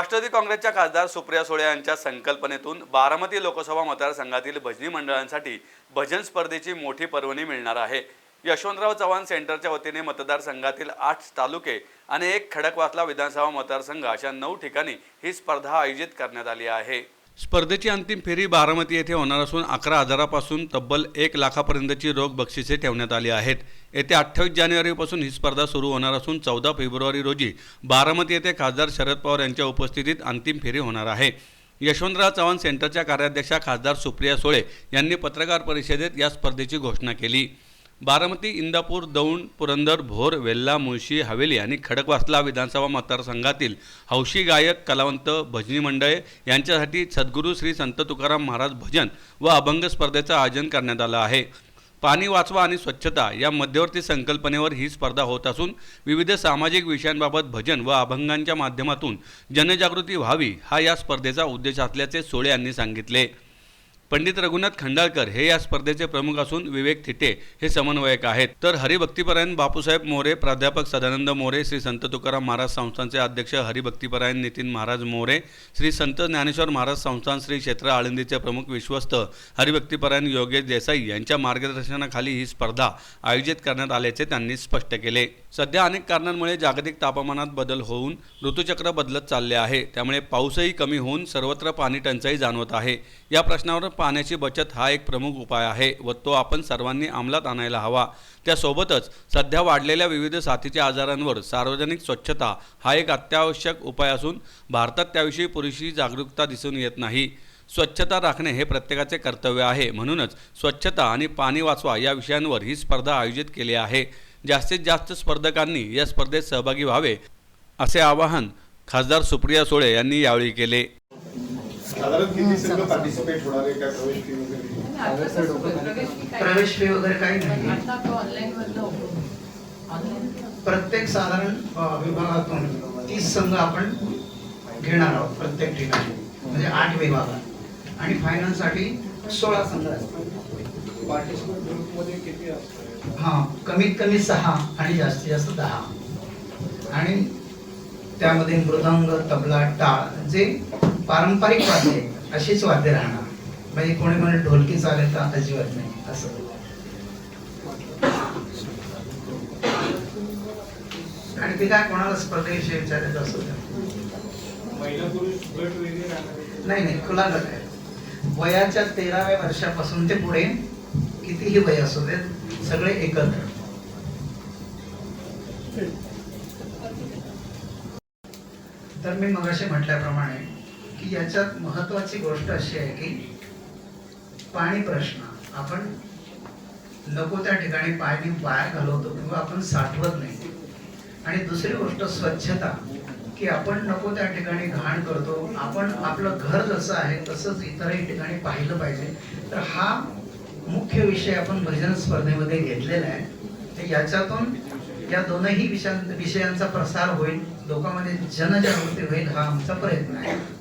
राष्ट्रवादी काँग्रेसच्या खासदार सुप्रिया सुळे यांच्या संकल्पनेतून बारामती लोकसभा मतदारसंघातील भजनी मंडळांसाठी भजन स्पर्धेची मोठी पर्वणी मिळणार आहे. यशवंतराव चव्हाण सेंटरच्या वतीने मतदारसंघातील आठ तालुके आणि एक खडकवासला विधानसभा मतदारसंघ अशा नऊ ठिकाणी ही स्पर्धा आयोजित करण्यात आली आहे. स्पर्धेची अंतिम फेरी बारामती येथे होणार असून अकरा हजारापासून तब्बल एक लाखापर्यंतची रोख बक्षिसे ठेवण्यात आली आहेत. येत्या अठ्ठावीस जानेवारीपासून ही स्पर्धा सुरू होणार असून चौदा फेब्रुवारी रोजी बारामती येथे खासदार शरद पवार यांच्या उपस्थितीत अंतिम फेरी होणार आहे. यशवंतराव चव्हाण सेंटरच्या कार्याध्यक्षा खासदार सुप्रिया सुळे यांनी पत्रकार परिषदेत या स्पर्धेची घोषणा केली. बारामती इंदापूर दौंड पुरंदर भोर वेल्ला मुळशी हवेली आणि खडकवासला विधानसभा मतदारसंघातील हौशी गायक कलावंत भजनी मंडळे यांच्यासाठी सद्गुरू श्री संत तुकाराम महाराज भजन व अभंग स्पर्धेचं आयोजन करण्यात आलं आहे. पाणी वाचवा आणि स्वच्छता या मध्यवर्ती संकल्पनेवर ही स्पर्धा होत असून विविध सामाजिक विषयांबाबत भजन व अभंगांच्या माध्यमातून जनजागृती व्हावी हा या स्पर्धेचा उद्देश असल्याचे सोळे यांनी सांगितले. पंडित रघुनाथ खंडाळकर हे या स्पर्धेचे प्रमुख असून विवेक थिटे हे समन्वयक आहेत. तर हरिभक्तीपरायण बापूसाहेब मोरे प्राध्यापक सदानंद मोरे श्री संत तुकाराम महाराज संस्थानचे अध्यक्ष हरिभक्तीपरायण नितीन महाराज मोरे श्री संत ज्ञानेश्वर महाराज संस्थान श्री क्षेत्र आळंदीचे प्रमुख विश्वस्त हरिभक्तीपरायण योगेश देसाई यांच्या मार्गदर्शनाखाली ही स्पर्धा आयोजित करण्यात आल्याचे त्यांनी स्पष्ट केले. सध्या अनेक कारणांमुळे जागतिक तापमानात बदल होऊन ऋतुचक्र बदलत चालले आहे. त्यामुळे पाऊसही कमी होऊन सर्वत्र पाणी टंचाई जाणवत आहे. या प्रश्नावर पाण्याची बचत हा एक प्रमुख उपाय आहे व तो आपण सर्वांनी अंमलात आणायला हवा. त्यासोबतच सध्या वाढलेल्या विविध साथीच्या आजारांवर सार्वजनिक स्वच्छता हा एक अत्यावश्यक उपाय असून भारतात त्याविषयी पुरेशी जागरूकता दिसून येत नाही. स्वच्छता राखणे हे प्रत्येकाचे कर्तव्य आहे. म्हणूनच स्वच्छता आणि पाणी वाचवा या विषयांवर ही स्पर्धा आयोजित केली आहे. जास्तीत जास्त स्पर्धकांनी या स्पर्धेत सहभागी व्हावे असे आवाहन खासदार सुप्रिया सुळे यांनी यावेळी केले. साधारण किती संघ पार्टिसिपेट होणार आहे काय प्रवेश फी वगैरे? प्रवेश फी वगैरे काही नाही. आता तो ऑनलाईन मधलं ऑनलाईन प्रत्येक साधारण विभागातून तीस संघ आपण घेणार आहोत प्रत्येक ठिकाणी. म्हणजे आठ विभागात. आणि फायनलसाठी सोळा संघ असतील. पार्टिसिपेट ग्रुपमध्ये किती असतं? हा कमीत कमी सहा आणि जास्तीत जास्त दहा. आणि त्यामध्ये मृदंग तबला टाळ जे पारंपरिक वाद्य अशीच वाद्य राहणार. म्हणजे कोणी कोणी ढोलकी चालेल तर अजिबात नाही असं. आणि ते काय कोणाला स्पर्धेविषयी विचारायचं असं. नाही नाही खुला गट आहे. वयाच्या तेराव्या वर्षापासून ते पुढे कितीही वय असू देत सगळे एकत्र. तर मी मगाशी म्हटल्याप्रमाणे की याच्यात महत्वाची गोष्ट अशी आहे की पाणी प्रश्न. आपण नको त्या ठिकाणी पाणी वाया घालवतो किंवा आपण साठवत नाही. आणि दुसरी गोष्ट स्वच्छता की आपण नको त्या ठिकाणी घाण करतो. आपण आपलं घर जसं आहे तसंच इतरही ठिकाणी पाहिलं पाहिजे. तर हा मुख्य विषय आपण भजन स्पर्धेमध्ये घेतलेला आहे. तर याच्यातून या दोनही विषयां विषयांचा प्रसार होईल. लोकांमध्ये जनजागृती होईल हा आमचा प्रयत्न आहे.